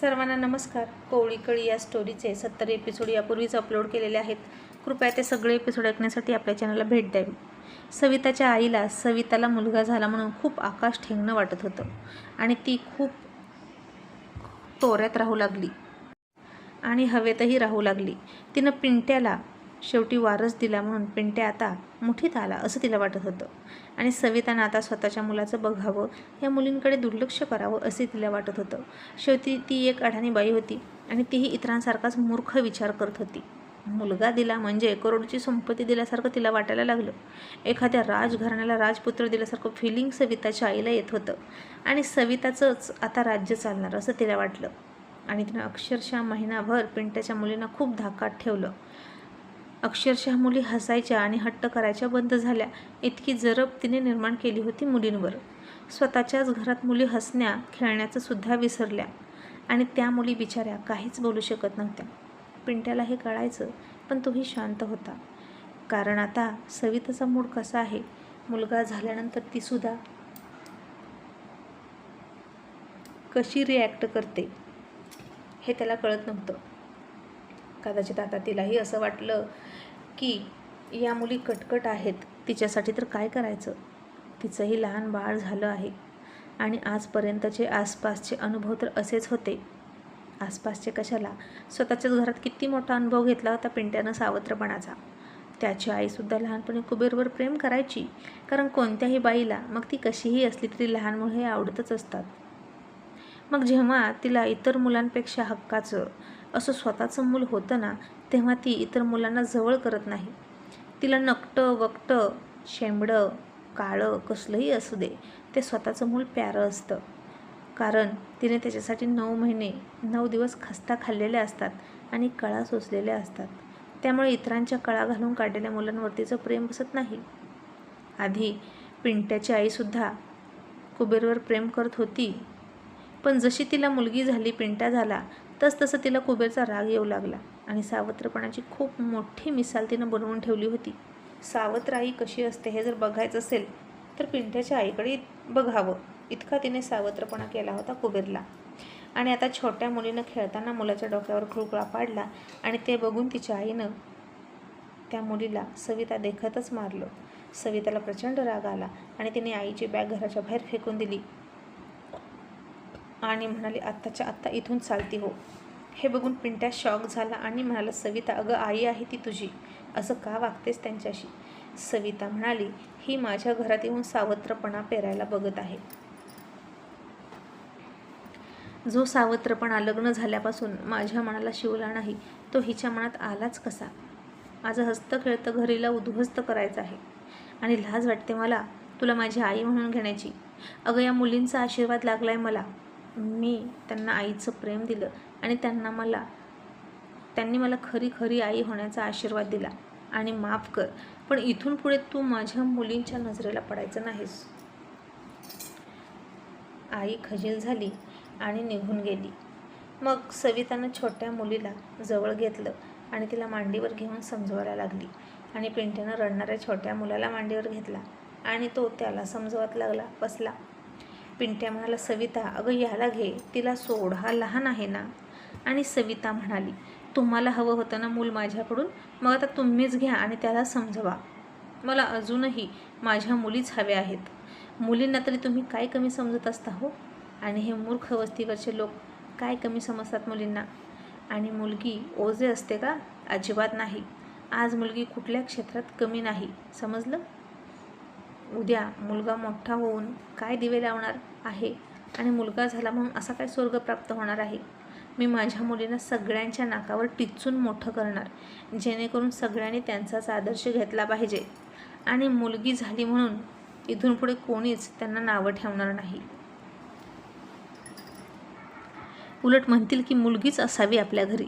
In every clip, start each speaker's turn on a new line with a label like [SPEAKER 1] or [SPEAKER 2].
[SPEAKER 1] सर्वांना नमस्कार. कोवळीकळी या स्टोरीचे सत्तर एपिसोड यापूर्वीच अपलोड केलेले आहेत. कृपया ते सगळे एपिसोड ऐकण्यासाठी आपल्या चॅनलला भेट द्यावी सविताच्या आईला सविताला मुलगा झाला म्हणून खूप आकाश ठेंगणं वाटत होतं आणि ती खूप तोऱ्यात राहू लागली. आणि हवेतही राहू लागली. तिनं पिंट्याला शेवटी वारस दिला म्हणून पिंट्या आता मुठीत आला असं तिला वाटत होतं. आणि सवितानं आता स्वतःच्या मुलाचं बघावं या मुलींकडे दुर्लक्ष करावं असे तिला वाटत होतं. शेवटी ती एक अडाणी बाई होती आणि तीही इतरांसारखाच मूर्ख विचार करत होती. मुलगा दिला म्हणजे करोडची संपत्ती दिल्यासारखं तिला वाटायला लागलं. एखाद्या राजघराण्याला राजपुत्र दिल्यासारखं फिलिंग सविताच्या आईला येत होतं. आणि सविताचंच आता राज्य चालणार असं तिला वाटलं. आणि तिनं अक्षरशः महिनाभर पिंट्याच्या मुलींना खूप धाकात ठेवलं. अक्षरशः मुली हसायच्या आणि हट्ट करायच्या बंद झाल्या. इतकी जरब तिने निर्माण केली होती मुलींवर. स्वतःच्याच घरात मुली हसण्या खेळण्याचं सुद्धा विसरल्या. आणि त्या मुली बिचाऱ्या काहीच बोलू शकत नव्हत्या. पिंट्याला हे कळायचं पण तोही शांत होता. कारण आता सविताचा मूड कसा आहे? मुलगा झाल्यानंतर तीसुद्धा कशी रिॲक्ट करते? हे त्याला कळत नव्हतं. कदाचित आता तिलाही असं वाटलं की या मुली कटकट आहेत. तिच्यासाठी तर काय करायचं? तिचंही लहान बाळ झालं आहे. आणि आजपर्यंतचे आसपासचे अनुभव तर असेच होते. आसपासचे कशाला? स्वतःच्याच घरात किती मोठा अनुभव घेतला होता पिंट्यानं सावत्रपणाचा. त्याची आईसुद्धा लहानपणी कुबेरवर प्रेम करायची. कारण कोणत्याही बाईला मग ती कशीही असली तरी लहान मुलं हे आवडतच असतात. मग जेव्हा तिला इतर मुलांपेक्षा हक्काचं असं स्वतःचं मूल होतं ना तेव्हा ती इतर मुलांना जवळ करत नाही. तिला नकटं वकटं शेंबडं काळं कसलंही असू दे ते स्वतःचं मूल प्यारं असतं. कारण तिने त्याच्यासाठी नऊ महिने नऊ दिवस खस्ता खाल्लेल्या असतात आणि कळा सोसलेल्या असतात. त्यामुळे इतरांच्या कळा घालून काढलेल्या मुलांवर तिचं प्रेम बसत नाही. आधी पिंट्याची आईसुद्धा कुबेरवर प्रेम करत होती. पण जशी तिला मुलगी झाली पिंट्या झाला तसतसं तिला कुबेरचा राग येऊ लागला आणि सावत्रपणाची खूप मोठी मिसाल तिनं बनवून ठेवली होती. सावत्र आई कशी असते हे जर बघायचं असेल तर पिंठ्याच्या आईकडे बघावं. इतका तिने सावत्रपणा केला होता कुबेरला. आणि आता छोट्या मुलीनं खेळताना मुलाच्या डोक्यावर खुळकुळा पाडला आणि ते बघून तिच्या आईनं त्या मुलीला सविता देखतच मारलं. सविताला प्रचंड राग आला आणि तिने आईची बॅग घराच्या बाहेर फेकून दिली. आणि म्हणाली आत्ताच्या आत्ता इथून चालती हो. हे बघून पिंट्या शॉक झाला आणि म्हणाला सविता अगं आई आहे ती तुझी. असं का वागतेस त्यांच्याशी? सविता म्हणाली ही माझ्या घरात येऊन सावत्रपणा पेरायला बघत आहे. जो सावत्रपणा लग्न झाल्यापासून माझ्या मनाला शिवला नाही तो हिच्या मनात आलाच कसा? माझं हस्त खेळतं घरीला उद्ध्वस्त करायचं आहे. आणि लाज वाटते मला तुला माझी आई म्हणून घेण्याची. अगं या मुलींचा आशीर्वाद लागला आहे मला. मी त्यांना आईचं प्रेम दिलं आणि त्यांना मला त्यांनी मला खरी खरी आई होण्याचा आशीर्वाद दिला. आणि माफ कर पण इथून पुढे तू माझ्या मुलींच्या नजरेला पडायचं नाहीस. आई खजील झाली आणि निघून गेली. मग सवितानं छोट्या मुलीला जवळ घेतलं आणि तिला मांडीवर घेऊन समजवायला लागली. आणि पिंट्यानं रडणाऱ्या छोट्या मुलाला मांडीवर घेतला आणि तो त्याला समजवत लागला बसला. पिंट्या म्हणाला सविता अगं याला घे तिला सोड हा लहान आहे ना. आणि सविता म्हणाली तुम्हाला हवं होतं ना मूल माझ्याकडून? मग आता तुम्हीच घ्या आणि त्याला समजवा. मला अजूनही माझ्या मुलीच हव्या आहेत. मुलींना तरी तुम्ही काय कमी समजत असता हो? आणि हे मूर्ख वस्तीवरचे लोक काय कमी समजतात मुलींना? आणि मुलगी ओझे असते का? अजिबात नाही. आज मुलगी कुठल्या क्षेत्रात कमी नाही. समजलं? उद्या मुलगा मोठा होऊन काय दिवे लावणार आहे? आणि मुलगा झाला म्हणून असा काय स्वर्ग प्राप्त होणार आहे? मी माझ्या मुलींना सगळ्यांच्या नाकावर टिचून मोठं करणार जेणेकरून सगळ्यांनी त्यांचाच आदर्श घेतला पाहिजे. आणि मुलगी झाली म्हणून इथून पुढे कोणीच त्यांना नावं ठेवणार नाही. उलट म्हणतील की मुलगीच असावी आपल्या घरी.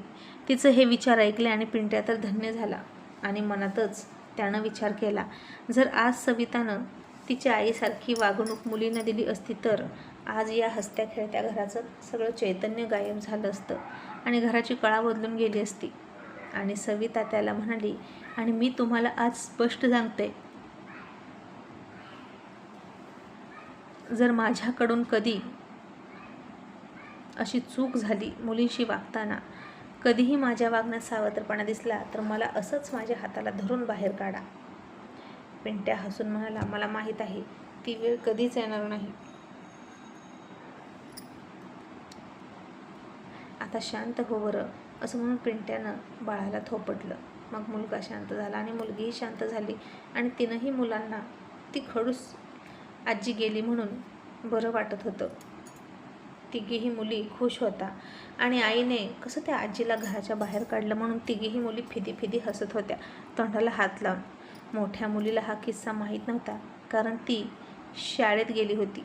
[SPEAKER 1] तिचं हे विचार ऐकले आणि पिंट्या तर धन्य झाला. आणि मनातच त्यानं विचार केला जर आज सवितानं तिच्या आईसारखी वागणूक मुलीनं दिली असती तर आज या हसत्या खेळत्या घराचं सगळं चैतन्य गायब झालं असतं आणि घराची कळा बदलून गेली असती. आणि सविता त्याला म्हणाली आणि मी तुम्हाला आज स्पष्ट सांगते जर माझ्याकडून कधी अशी चूक झाली मुलींशी वागताना कधीही माझ्या वागण्यात सावत्रपणा दिसला तर मला असंच माझ्या हाताला धरून बाहेर काढा. पिंट्या हसून म्हणाला मला माहीत आहे ती वेळ कधीच येणार नाही. आता शांत हो बरं असं म्हणून पिंट्यानं बाळाला थोपटलं. मग मुलगा शांत झाला आणि मुलगीही शांत झाली आणि तिनंही मुलांना ती खडूस आजी गेली म्हणून बरं वाटत होतं. तिघीही मुली खुश होता. आणि आईने कसं त्या आजीला घराच्या बाहेर काढलं म्हणून तिघीही मुली फिदी फिदी हसत होत्या. तोंडाला हात लावून. मोठ्या मुलीला हा किस्सा माहीत नव्हता कारण ती शाळेत गेली होती.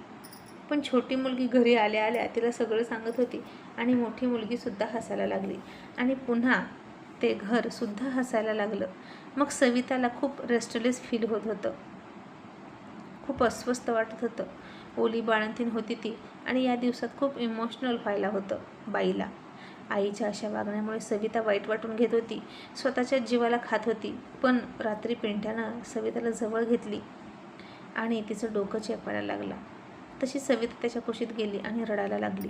[SPEAKER 1] पण छोटी मुलगी घरी आल्या आल्या तिला सगळं सांगत होती आणि मोठी मुलगीसुद्धा हसायला लागली. आणि पुन्हा ते घरसुद्धा हसायला लागलं. मग सविताला खूप रेस्टलेस फील होत होतं. खूप अस्वस्थ वाटत होतं. ओली बाळंतीण होती ती आणि या दिवसात खूप इमोशनल व्हायला होतं बाईला. आईच्या अशा वागण्यामुळे सविता वाईट वाटून घेत होती. स्वतःच्या जीवाला खात होती पण रात्री पिंट्यानं सविताला जवळ घेतली आणि तिचं डोकं चेपायला लागला. तशी सविता त्याच्या कुशीत गेली आणि रडायला लागली.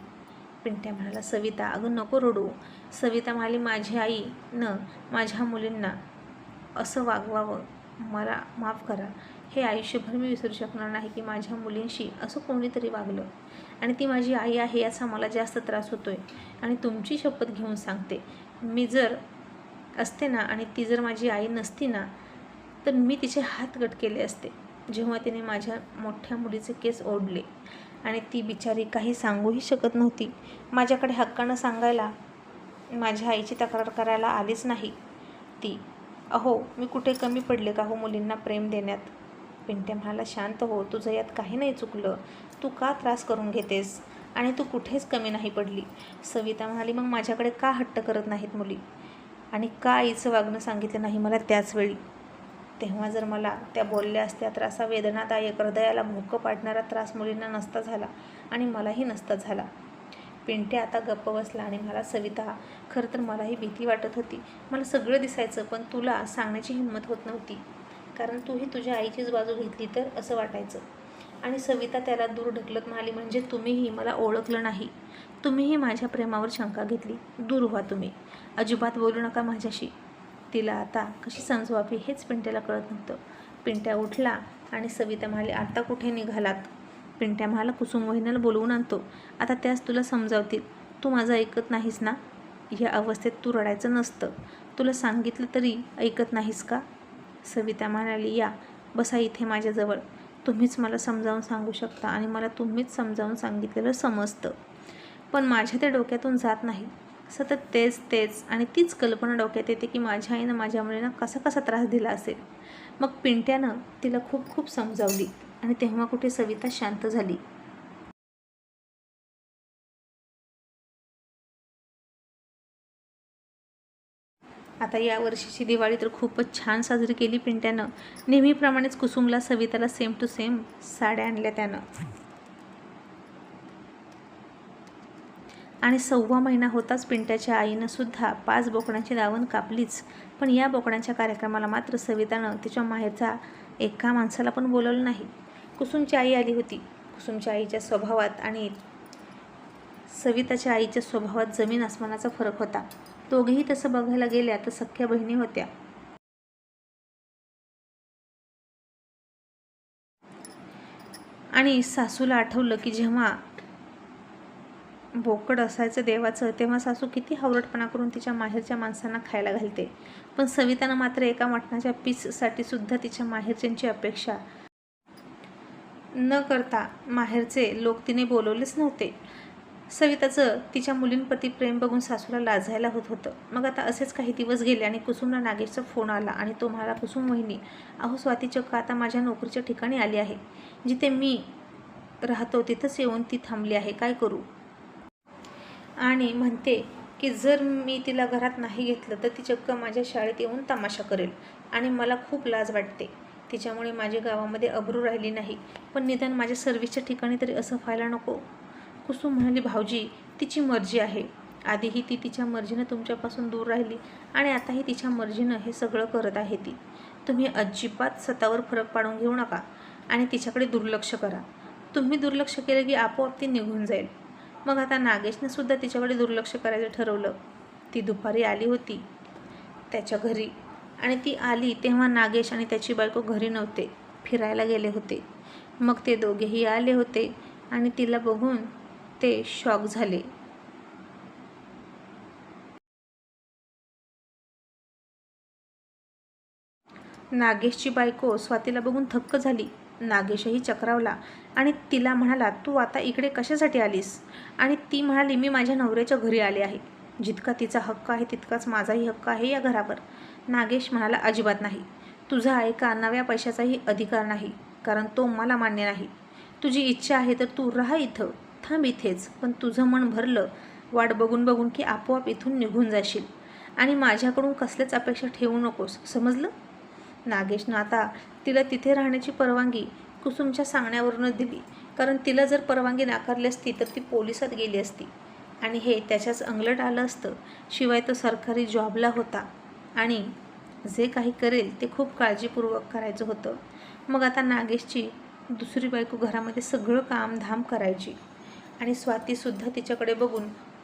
[SPEAKER 1] पिंट्या म्हणाला सविता अगं नको रडू. सविता म्हणाली माझी आई न माझ्या मुलींना असं वागवावं. मला माफ करा. हे आयुष्यभर मी विसरू शकणार नाही की माझ्या मुलींशी असं कोणीतरी वागलं. आणि ती माझी आई आहे याचा मला जास्त त्रास होतो आहे आणि तुमची शपथ घेऊन सांगते. मी जर असते ना आणि ती जर माझी आई नसती ना तर मी तिचे हात गट केले असते. जेव्हा तिने माझ्या मोठ्या मुलीचे केस ओढले आणि ती बिचारी काही सांगूही शकत नव्हती. माझ्याकडे हक्कानं सांगायला माझ्या आईची तक्रार करायला आलीच नाही ती. अहो मी कुठे कमी पडले का हो मुलींना प्रेम देण्यात? पिंट्या म्हणाला शांत हो तुझं यात काही नाही चुकलं. तू का त्रास करून घेतेस? आणि तू कुठेच कमी नाही पडली. सविता म्हणाली मग माझ्याकडे का हट्ट करत नाहीत मुली? आणि का आईचं वागणं सांगितलं नाही मला त्याच वेळी? तेव्हा जर मला त्या बोलल्या असत्या तर असा वेदनादायक हृदयाला भोकं पाडणारा त्रास मुलींना नसता झाला आणि मलाही नसता झाला. पिंट्या आता गप्प बसला आणि मला सविता खरं तर मलाही भीती वाटत होती. मला सगळं दिसायचं पण तुला सांगण्याची हिंमत होत नव्हती. कारण तूही तुझ्या आईचीच बाजू घेतली तर असं वाटायचं. आणि सविता त्याला दूर ढकलत म्हणाली म्हणजे तुम्हीही मला ओळखलं नाही. तुम्हीही माझ्या प्रेमावर शंका घेतली. दूर व्हा तुम्ही. अजिबात बोलू नका माझ्याशी. तिला आता कशी समजवावी हेच पिंट्याला कळत नव्हतं. पिंट्या उठला आणि सविता म्हणाली आता कुठे निघालात? पिंट्या म्हणाला कुसुम वहिनीला बोलवून आणतो. आता त्यास तुला समजावतील. तू माझं ऐकत नाहीस ना? या अवस्थेत तू रडायचं नसतं. तुला सांगितलं तरी ऐकत नाहीस का? सविता म्हणाली या बसा इथे माझ्याजवळ. तुम्हीच मला समजावून सांगू शकता आणि मला तुम्हीच समजावून सांगितलेलं समजतं. पण माझ्या ते डोक्यातून जात नाही. सतत तेच तेच आणि तीच कल्पना डोक्यात येते की माझ्या आईनं माझ्या मुलीनं कसा कसा त्रास दिला असेल. मग पिंट्यानं तिला खूप खूप समजावली आणि तेव्हा कुठे सविता शांत झाली. आता या वर्षीची दिवाळी तर खूपच छान साजरी केली पिंट्यानं. नेहमीप्रमाणेच कुसुमला सविताला सेम टू सेम साड्या आणल्या त्यानं. आणि सव्वा महिना होताच पिंट्याच्या आईनं सुद्धा पाच बोकडांची दावण कापलीच. पण या बोकडांच्या कार्यक्रमाला मात्र सवितानं तिच्या माहेरचा एका माणसाला पण बोलवलं नाही. कुसुमची आई आली होती. कुसुमच्या आईच्या स्वभावात आणि सविताच्या आईच्या स्वभावात जमीन आसमानाचा फरक होता. दोघेही तसं बघायला गेल्या तर सख्या बहिणी होत्या. आणि सासूला आठवलं की जेव्हा बोकड असायचं देवाचं तेव्हा सासू किती हावरटपणा करून तिच्या माहेरच्या माणसांना खायला घालते. पण सवितानं मात्र एका मटणाच्या पीससाठी सुद्धा तिच्या माहेरच्यांची अपेक्षा न करता माहेरचे लोक तिने बोलवलेच नव्हते. सविताचं तिच्या मुलींप्रती प्रेम बघून सासूला लाजायला होत होतं. मग आता असेच काही दिवस गेले आणि कुसुमला नागेशचा फोन आला आणि तो म्हणाला कुसुम वहिनी अहो स्वाती चक्क आता माझ्या नोकरीच्या ठिकाणी आली आहे. जिथे मी राहतो तिथंच येऊन ती थांबली आहे. काय करू? आणि म्हणते की जर मी तिला घरात नाही घेतलं तर ती चक्क माझ्या शाळेत येऊन तमाशा करेल आणि मला खूप लाज वाटते. तिच्यामुळे माझ्या गावामध्ये अब्रू राहिली नाही. पण निदान माझ्या सर्व्हिसच्या ठिकाणी तरी असं व्हायला नको. कुसुम म्हणाली भाऊजी तिची मर्जी आहे. आधीही ती तिच्या मर्जीनं तुमच्यापासून दूर राहिली आणि आताही तिच्या मर्जीनं हे सगळं करत आहे ती. तुम्ही अजिबात स्वतःवर फरक पाडून घेऊ नका आणि तिच्याकडे दुर्लक्ष करा. तुम्ही दुर्लक्ष केलं की आपोआप ती निघून जाईल. मग आता नागेशने सुद्धा तिच्याकडे दुर्लक्ष करायचं ठरवलं. ती दुपारी आली होती त्याच्या घरी आणि ती आली तेव्हा नागेश आणि त्याची बायको घरी नव्हते फिरायला गेले होते. मग ते दोघेही आले होते आणि तिला बघून ते शॉक झाले. नागेशची बायको स्वातीला बघून थक्क झाली. नागेशही चक्रावला आणि तिला म्हणाला तू आता इकडे कशासाठी आलीस? आणि ती म्हणाली मी माझ्या नवऱ्याच्या घरी आले आहे. जितका तिचा हक्क आहे तितकाच माझाही हक्क आहे या घरावर. नागेश म्हणाला अजिबात नाही. तुझा एका नव्या पैशाचाही अधिकार नाही कारण तो मला मान्य नाही. तुझी इच्छा आहे तर तू राहा इथं. थांब इथेच. पण तुझं मन भरलं वाट बघून बघून की आपोआप इथून निघून जाशील. आणि माझ्याकडून कसल्याच अपेक्षा ठेवू नकोस. समजलं? नागेशनं आता तिला तिथे राहण्याची परवानगी कुसुमच्या सांगण्यावरूनच दिली. कारण तिला जर परवानगी नाकारली असती तर ती पोलिसात गेली असती. आणि हे त्याच्याच अंगलट आलं असतं. शिवाय तो सरकारी जॉबला होता. आणि जे काही करेल ते खूप काळजीपूर्वक करायचं होतं. मग आता नागेशची दुसरी बायको घरामध्ये सगळं काम धाम करायची. आणि स्वातीसुद्धा तिच्याकडे बघून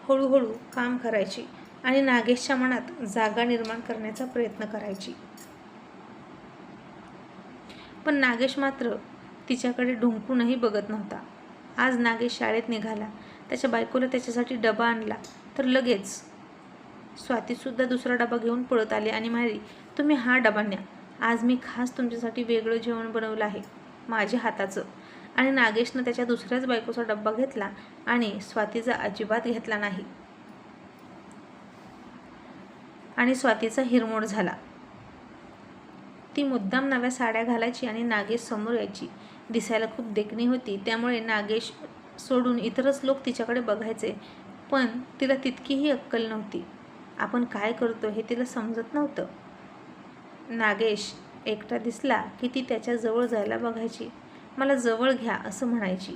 [SPEAKER 1] हळूहळू काम करायची आणि नागेशच्या मनात जागा निर्माण करण्याचा प्रयत्न करायची. पण नागेश मात्र तिच्याकडे ढुंकूनही बघत नव्हता. आज नागेश शाळेत निघाला त्याच्या बायकोला त्याच्यासाठी डबा आणला तर लगेच स्वातीसुद्धा दुसरा डबा घेऊन पळत आले आणि म्हणाली तुम्ही हा डबा न्या. आज मी खास तुमच्यासाठी वेगळं जेवण बनवलं आहे. माझ्या हाताचं. आणि नागेशनं त्याच्या दुसऱ्याच बायकोचा डब्बा घेतला आणि स्वातीचा अजिबात घेतला नाही. आणि स्वातीचा हिरमोड झाला. ती मुद्दाम नव्या साड्या घालायची आणि नागेश समोर यायची. दिसायला खूप देखणी होती. त्यामुळे नागेश सोडून इतरच लोक तिच्याकडे बघायचे पण तिला तितकीही अक्कल नव्हती. आपण काय करतो हे तिला समजत नव्हतं. नागेश एकटा दिसला की ती त्याच्याजवळ जायला बघायची. मला जवळ घ्या असं म्हणायची.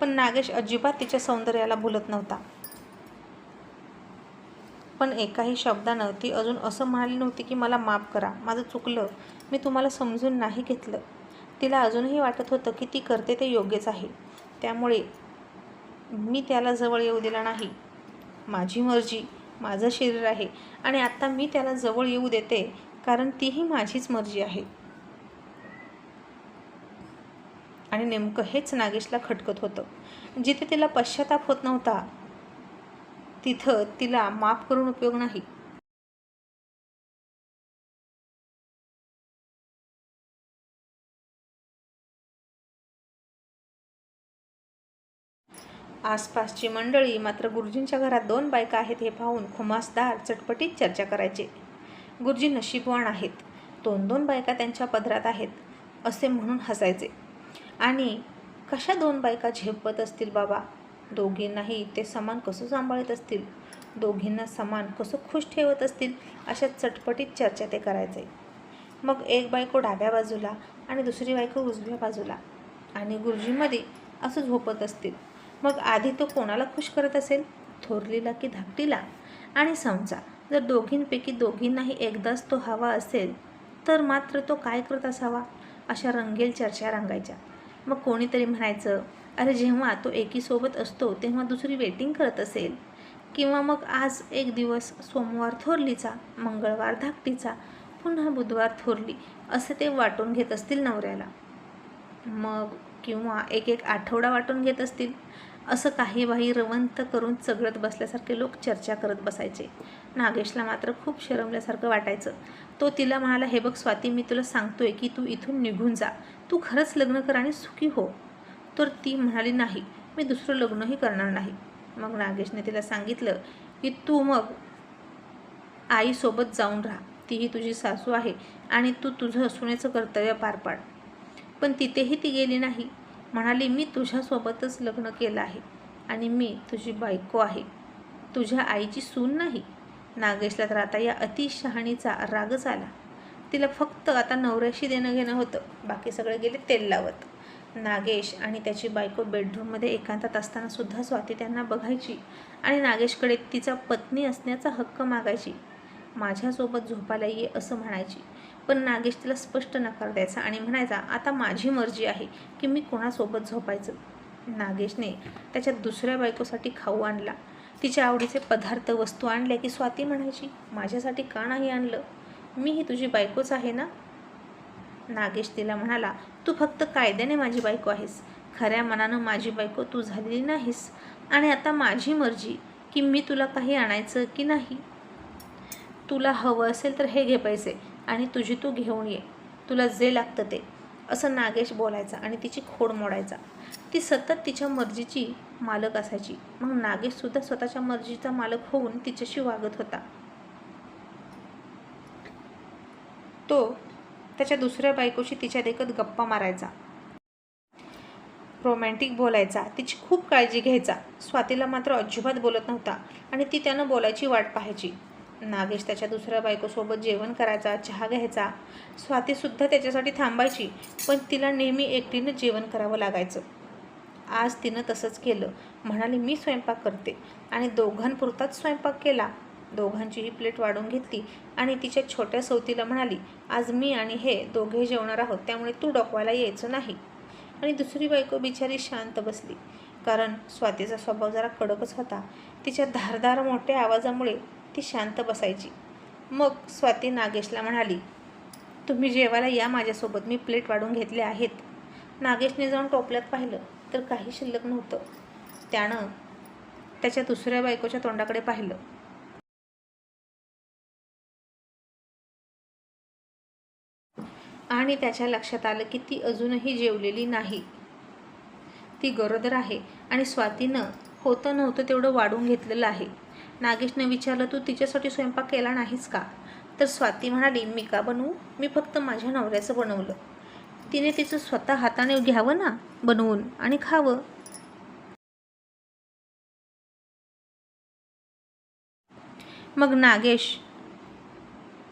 [SPEAKER 1] पण नागेश अजिबात तिच्या सौंदर्याला भुलत नव्हता. पण एकाही शब्दानं ती अजून असं म्हणाली नव्हती की मला माफ करा माझं चुकलं मी तुम्हाला समजून नाही घेतलं. तिला अजूनही वाटत होतं की ती करते ते योग्यच आहे. त्यामुळे मी त्याला जवळ येऊ दिला नाही. माझी मर्जी माझं शरीर आहे आणि आत्ता मी त्याला जवळ येऊ देते कारण तीही माझीच मर्जी आहे. आणि नेमकं हेच नागेशला खटकत होतं. जिथे तिला पश्चाताप होत नव्हता तिथं तिला माफ करून उपयोग नाही. आसपासची मंडळी मात्र गुरुजींच्या घरात दोन बायका आहेत हे पाहून खुमासदार चटपटीत चर्चा करायचे. गुरुजी नशीबवान आहेत. दोन दोन बायका त्यांच्या पदरात आहेत असे म्हणून हसायचे. आणि कशा दोन बायका झेपत असतील बाबा? दोघींनाही ते समान कसं सांभाळत असतील? दोघींना समान कसं खुश ठेवत असतील? अशा चटपटीत चर्चा ते करायचे. मग एक बायको डाव्या बाजूला आणि दुसरी बायको उजव्या बाजूला. आणि गुरुजीमध्ये असं झोपत असतील. मग आधी तो कोणाला खुश करत असेल? थोरलीला की धाकटीला? आणि समजा जर दोघींपैकी दोघींनाही एकदाच तो हवा असेल तर मात्र तो काय करत असावा? अशा रंगेल चर्चा रंगायच्या. मग कोणीतरी म्हणायचं अरे जेव्हा तो एकीसोबत असतो तेव्हा दुसरी वेटिंग करत असेल. किंवा मग आज एक दिवस सोमवार थोरलीचा मंगळवार धाकटीचा पुन्हा बुधवार थोरली असे ते वाटून घेत असतील नवऱ्याला. मग किंवा एक एक आठवडा वाटून घेत असतील. असं काही बाही रवंत करून चगळत बसल्यासारखे लोक चर्चा करत बसायचे. नागेशला मात्र खूप शरमल्यासारखं वाटायचं. तो तिला म्हणाला हे बघ स्वाती मी तुला सांगतोय की तू इथून निघून जा. तू खरंच लग्न कर आणि सुखी हो. तर ती म्हणाली नाही मी दुसरं लग्नही करणार नाही. मग नागेशने तिला सांगितलं की तू मग आईसोबत जाऊन राहा. तीही तुझी सासू आहे आणि तू तुझं सुनेचं कर्तव्य पार पाड. पण तिथेही ती गेली नाही. म्हणाली मी तुझ्यासोबतच लग्न केलं आहे आणि मी तुझी बायको आहे. तुझ्या आईची सून नाही. नागेशला तर आता या अतिशहाणीचा रागच आला. तिला फक्त आता नवऱ्याशी देणं घेणं होतं. बाकी सगळे गेले तेल लावत. नागेश आणि त्याची बायको बेडरूममध्ये एकांतात असताना सुद्धा स्वाती त्यांना बघायची आणि नागेशकडे तिचा पत्नी असण्याचा हक्क मागायची. माझ्यासोबत झोपायला ये असं म्हणायची. पण नागेश तिला स्पष्ट नकार द्यायचा आणि म्हणायचा आता माझी मर्जी आहे की मी कोणासोबत झोपायचं. नागेशने त्याच्या दुसऱ्या बायकोसाठी खाऊ आणला. तिच्या आवडीचे पदार्थ वस्तू आणल्या की स्वाती म्हणायची माझ्यासाठी का नाही आणलं? मी ही तुझी बायकोच आहे ना? नागेश तिला म्हणाला तू फक्त कायद्याने माझी बायको आहेस. खऱ्या मनानं माझी बायको तू झालेली नाहीस. आणि आता माझी मर्जी की मी तुला काही आणायचं की नाही? तुला हवं असेल तर हे घे पैसे. आणि तुझी तू घेऊन ये. तुला जे लागतं ते. असं नागेश बोलायचा आणि तिची खोड मोडायचा. ती सतत तिच्या मर्जीची मालक असायची. मग नागेशसुद्धा स्वतःच्या मर्जीचा मालक होऊन तिच्याशी वागत होता. तो त्याच्या दुसऱ्या बायकोशी तिच्या देखत गप्पा मारायचा. रोमॅन्टिक बोलायचा. तिची खूप काळजी घ्यायचा. स्वातीला मात्र अजिबात बोलत नव्हता आणि ती त्यानं बोलायची वाट पाहायची. नागेश त्याच्या दुसऱ्या बायकोसोबत जेवण करायचा चहा घ्यायचा. स्वातीसुद्धा त्याच्यासाठी थांबायची पण तिला नेहमी एकटीनं जेवण करावं लागायचं. आज तिनं तसंच केलं. म्हणाली मी स्वयंपाक करते. आणि दोघांपुरताच स्वयंपाक केला. दोघांचीही प्लेट वाढून घेतली आणि तिच्या छोट्या सवतीला म्हणाली आज मी आणि हे दोघे जेवणार आहोत त्यामुळे तू डोकवायला यायचं नाही. आणि दुसरी बायको बिचारी शांत बसली. कारण स्वातीचा स्वभाव जरा कडकच होता. तिच्या धारदार मोठ्या आवाजामुळे ती शांत बसायची. मग स्वाती नागेशला म्हणाली तुम्ही जेवायला या माझ्यासोबत. मी प्लेट वाढून घेतले आहेत. नागेशने जाऊन टोपल्यात पाहिलं तर काही शिल्लक नव्हतं. त्यानं त्याच्या दुसऱ्या बायकोच्या तोंडाकडे पाहिलं. आणि त्याच्या लक्षात आलं की ती अजूनही जेवलेली नाही. ती गरोदर आहे आणि स्वातीनं होतं नव्हतं तेवढं वाढून घेतलेलं आहे. नागेशनं विचारलं तू तिच्यासाठी स्वयंपाक केला नाहीस का? तर स्वाती म्हणाली मी का बनवू? मी फक्त माझ्या नवऱ्याचं बनवलं. तिने तिचं स्वतः हाताने घ्यावं ना बनवून आणि खावं? मग नागेश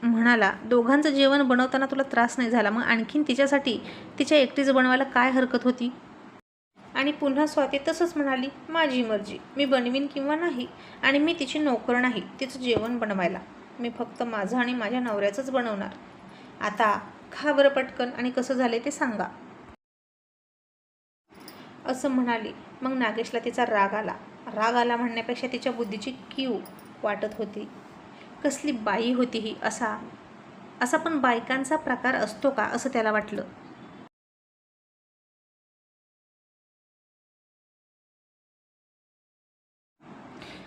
[SPEAKER 1] म्हणाला दोघांचं जेवण बनवताना तुला त्रास नाही झाला? मग आणखीन तिच्यासाठी तिच्या एकटीचं बनवायला काय हरकत होती? आणि पुन्हा स्वाती तसंच म्हणाली माझी मर्जी. मी बनवीन किंवा नाही आणि मी तिची नोकर नाही तिचं जेवण बनवायला. मी फक्त माझं आणि माझ्या नवऱ्याचंच बनवणार. आता खा बरं पटकन आणि कसं झाले ते सांगा. असं म्हणाली. मग नागेशला तिचा राग आला. राग आला म्हणण्यापेक्षा तिच्या बुद्धीची कीव वाटत होती. कसली बाई होती ही असा असा पण बायकांचा प्रकार असतो का? असं त्याला वाटलं.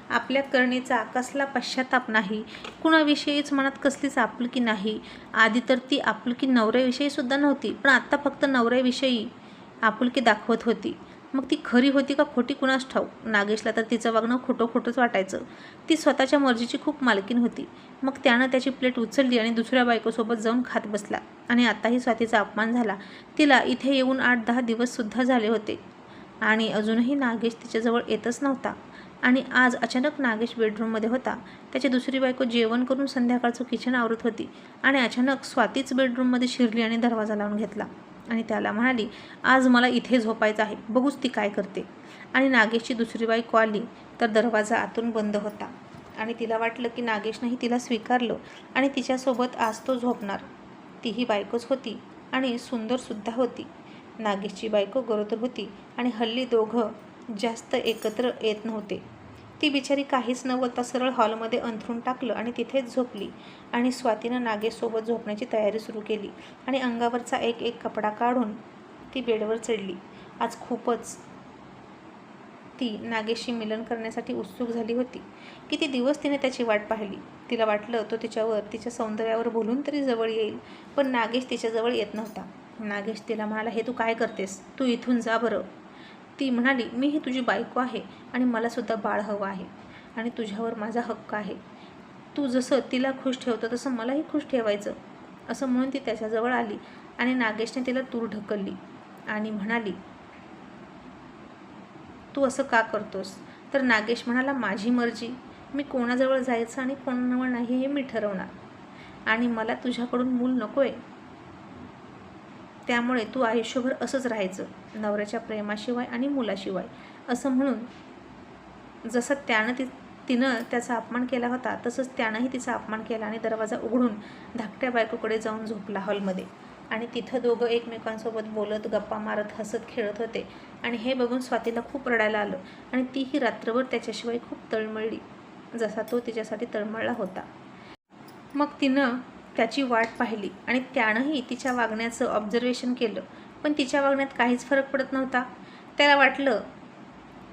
[SPEAKER 1] आपल्या करणेचा कसला पश्चाताप नाही? कुणाविषयीच मनात कसलीच आपुलकी नाही. आधी तर ती आपुलकी नवऱ्याविषयी सुद्धा नव्हती पण आत्ता फक्त नवऱ्याविषयी आपुलकी दाखवत होती. मग ती खरी होती का खोटी कुणास ठाऊ नागेशला तर तिचं वागणं खोटं खोटंच वाटायचं. ती स्वतःच्या मर्जीची खूप मालकीन होती. मग त्यानं त्याची प्लेट उचलली आणि दुसऱ्या बायकोसोबत जाऊन खात बसला. आणि आताही स्वातीचा अपमान झाला. तिला इथे येऊन आठ दहा दिवससुद्धा झाले होते. आणि अजूनही नागेश तिच्याजवळ येतच नव्हता. आणि आज अचानक नागेश बेडरूममध्ये होता. त्याची दुसरी बायको जेवण करून संध्याकाळचं किचन आवरत होती आणि अचानक स्वातीच बेडरूममध्ये शिरली आणि दरवाजा लावून घेतला. आणि त्याला म्हणाली आज मला इथे झोपायचं आहे. बघूच ती काय करते. आणि नागेशची दुसरी बायको आली तर दरवाजा आतून बंद होता. आणि तिला वाटलं की नागेशनंही तिला स्वीकारलं आणि तिच्यासोबत आज तो झोपणार. तीही बायकोच होती आणि सुंदरसुद्धा होती. नागेशची बायको गरोदर होती आणि हल्ली दोघं जास्त एकत्र येत नव्हते. ती बिचारी काहीच न बोलता सरळ हॉलमध्ये अंथरून टाकलं आणि तिथेच झोपली आणि स्वातीनं नागेशसोबत झोपण्याची तयारी सुरू केली आणि अंगावरचा एक एक कपडा काढून ती बेडवर चढली. आज खूपच ती नागेशशी मिलन करण्यासाठी उत्सुक झाली होती. किती दिवस तिने त्याची वाट पाहिली? तिला वाटलं तो तिच्यावर तिच्या सौंदर्यावर बोलून तरी जवळ येईल पण नागेश तिच्याजवळ येत नव्हता. नागेश तिला म्हणाला हे तू काय करतेस? तू इथून जा बरं. ती म्हणाली मी ही तुझी बायको आहे आणि मलासुद्धा बाळ हवं आहे आणि तुझ्यावर माझा हक्क आहे. तू जसं तिला खुश ठेवतं तसं मलाही खुश ठेवायचं. असं म्हणून ती त्याच्याजवळ आली आणि नागेशने तिला तूर ढकलली आणि म्हणाली तू असं का करतोस? तर नागेश म्हणाला माझी मर्जी. मी कोणाजवळ जायचं आणि कोणाजवळ नाही हे मी ठरवणार. आणि मला तुझ्याकडून मूल नको आहे त्यामुळे तू आयुष्यभर असंच राहायचं नवऱ्याच्या प्रेमाशिवाय आणि मुलाशिवाय. असं म्हणून जसं त्यानं ती तिनं त्याचा अपमान केला होता तसंच त्यानंही तिचा अपमान केला आणि दरवाजा उघडून धाकट्या बायकोकडे जाऊन झोपला हॉलमध्ये. आणि तिथं दोघं एकमेकांसोबत बोलत गप्पा मारत हसत खेळत होते. आणि हे बघून स्वातीला खूप रडायला आलं आणि तीही रात्रभर त्याच्याशिवाय खूप तळमळली जसा तो तिच्यासाठी तळमळला होता. मग तिनं त्याची वाट पाहिली आणि त्यानंही तिच्या वागण्याचं ऑब्झर्वेशन केलं. पण तिच्या वागण्यात काहीच फरक पडत नव्हता. त्याला वाटलं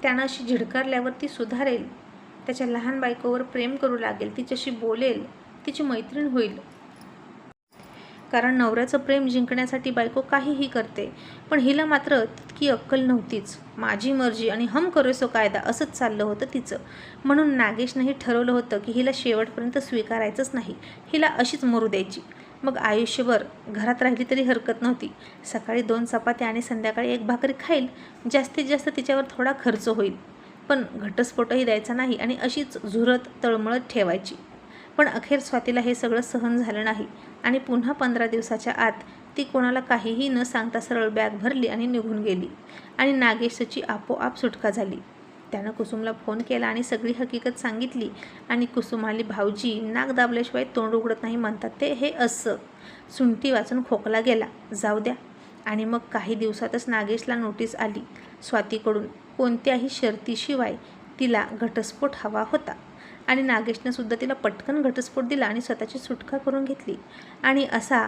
[SPEAKER 1] त्यानं अशी झिडकारल्यावर ती सुधारेल. त्याच्या लहान बायकोवर प्रेम करू लागेल तिच्याशी बोलेल तिची मैत्रीण होईल. कारण नवऱ्याचं प्रेम जिंकण्यासाठी बायको काहीही करते पण हिला मात्र इतकी अक्कल नव्हतीच. माझी मर्जी आणि हम करोसो कायदा असंच चाललं होतं तिचं. म्हणून नागेशनंही ठरवलं होतं की हिला शेवटपर्यंत स्वीकारायचंच नाही. हिला अशीच मरू द्यायची. मग आयुष्यभर घरात राहिली तरी हरकत नव्हती. सकाळी दोन चपात्या आणि संध्याकाळी एक भाकरी खाईल जास्तीत जास्त तिच्यावर थोडा खर्च होईल. पण घटस्फोटही द्यायचा नाही आणि अशीच झुरत तळमळत ठेवायची. पण अखेर स्वातीला हे सगळं सहन झालं नाही आणि पुन्हा पंधरा दिवसाच्या आत ती कोणाला काहीही न सांगता सरळ बॅग भरली आणि निघून गेली. आणि नागेशची आपोआप सुटका झाली. त्यानं कुसुमला फोन केला आणि सगळी हकीकत सांगितली. आणि कुसुमाली भाऊजी नाक दाबल्याशिवाय तोंड उघडत नाही म्हणतात ते हे असं. सुंटी वाचून खोकला गेला. जाऊ द्या. आणि मग काही दिवसातच नागेशला नोटीस आली. स्वातीकडून कोणत्याही शर्तीशिवाय तिला घटस्फोट हवा होता. आणि नागेशनं सुद्धा तिला पटकन घटस्फोट दिला आणि स्वतःची सुटका करून घेतली. आणि असा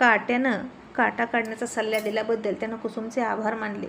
[SPEAKER 1] काट्यानं काटा काढण्याचा सल्ला दिल्याबद्दल त्यानं कुसुमचे आभार मानले.